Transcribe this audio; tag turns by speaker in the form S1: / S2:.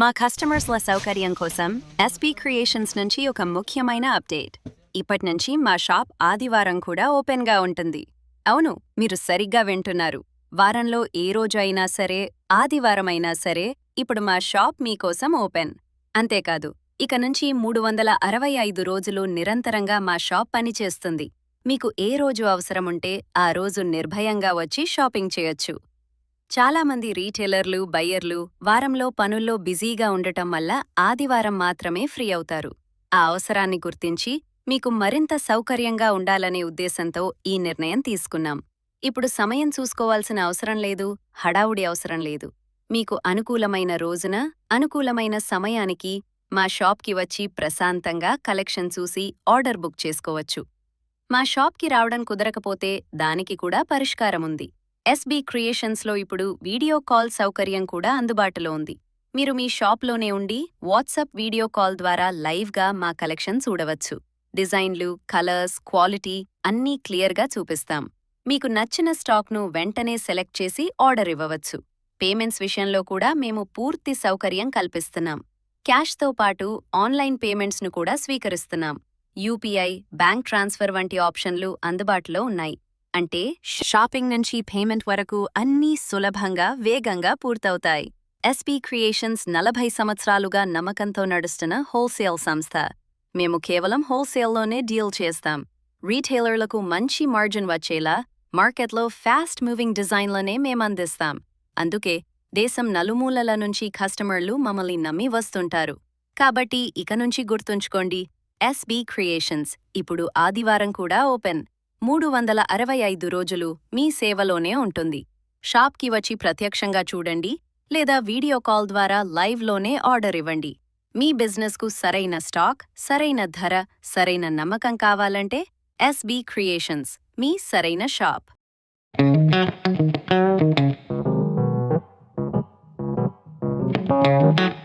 S1: మా కస్టమర్స్ల సౌకర్యం కోసం ఎస్పీ క్రియేషన్స్ నుంచి ఒక ముఖ్యమైన అప్డేట్ ఇప్పటి నుంచి మా షాప్ ఆదివారం కూడా ఓపెన్గా ఉంటుంది. అవును మీరు సరిగ్గా వింటున్నారు. వారంలో ఏ రోజు అయినా సరే ఆదివారం అయినా సరే ఇప్పుడు మా షాప్ మీకోసం ఓపెన్ అంతేకాదు ఇక నుంచి మూడు వందల అరవై ఐదు రోజులు నిరంతరంగా మా షాప్ పనిచేస్తుంది మీకు ఏ రోజు అవసరముంటే ఆ రోజు నిర్భయంగా వచ్చి షాపింగ్ చేయొచ్చు. చాలామంది రీటైలర్లు బయ్యర్లు వారంలో పనుల్లో బిజీగా ఉండటం వల్ల ఆదివారం మాత్రమే ఫ్రీ అవుతారు. ఆ అవసరాన్ని గుర్తించి మీకు మరింత సౌకర్యంగా ఉండాలనే ఉద్దేశంతో ఈ నిర్ణయం తీసుకున్నాం. ఇప్పుడు సమయం చూసుకోవాల్సిన అవసరం లేదు హడావుడి అవసరం లేదు. మీకు అనుకూలమైన రోజున అనుకూలమైన సమయానికి మా షాప్కి వచ్చి ప్రశాంతంగా కలెక్షన్ చూసి ఆర్డర్ బుక్ చేసుకోవచ్చు. మా షాప్కి రావడం కుదరకపోతే దానికి కూడా పరిష్కారముంది. ఎస్బీ క్రియేషన్స్లో ఇప్పుడు వీడియో కాల్ సౌకర్యం కూడా అందుబాటులో ఉంది. మీరు మీ షాప్లోనే ఉండి వాట్సాప్ వీడియో కాల్ ద్వారా లైవ్గా మా కలెక్షన్ చూడవచ్చు. డిజైన్లు కలర్స్ క్వాలిటీ అన్నీ క్లియర్గా చూపిస్తాం. మీకు నచ్చిన స్టాక్ను వెంటనే సెలెక్ట్ చేసి ఆర్డర్ ఇవ్వవచ్చు. పేమెంట్స్ విషయంలో కూడా మేము పూర్తి సౌకర్యం కల్పిస్తున్నాం. క్యాష్తో పాటు ఆన్లైన్ పేమెంట్స్ను కూడా స్వీకరిస్తున్నాం. యూపీఐ బ్యాంక్ ట్రాన్స్ఫర్ వంటి ఆప్షన్లు అందుబాటులో ఉన్నాయి. అంటే షాపింగ్ నుంచి పేమెంట్ వరకు అన్నీ సులభంగా వేగంగా పూర్తవుతాయి. ఎస్పీ క్రియేషన్స్ నలభై సంవత్సరాలుగా నమ్మకంతో నడుస్తున్న హోల్సేల్ సంస్థ. మేము కేవలం హోల్సేల్లోనే డీల్ చేస్తాం. రీటైలర్లకు మంచి మార్జిన్ వచ్చేలా మార్కెట్లో ఫాస్ట్ మూవింగ్ డిజైన్లనే మేమందిస్తాం అందుకే దేశం నలుమూలల నుంచి కస్టమర్లు మమ్మల్ని నమ్మి వస్తుంటారు. కాబట్టి ఇక నుంచి గుర్తుంచుకోండి ఎస్బీ క్రియేషన్స్ ఇప్పుడు ఆదివారం కూడా ఓపెన్. మూడు వందల అరవై ఐదు రోజులు మీ సేవలోనే ఉంటుంది షాప్కి వచ్చి ప్రత్యక్షంగా చూడండి లేదా వీడియో కాల్ ద్వారా లైవ్లోనే ఆర్డర్ ఇవ్వండి మీ బిజినెస్కు సరైన స్టాక్ సరైన ధర సరైన నమ్మకం కావాలంటే ఎస్బి క్రియేషన్స్ మీ సరైన షాప్
S2: Thank you.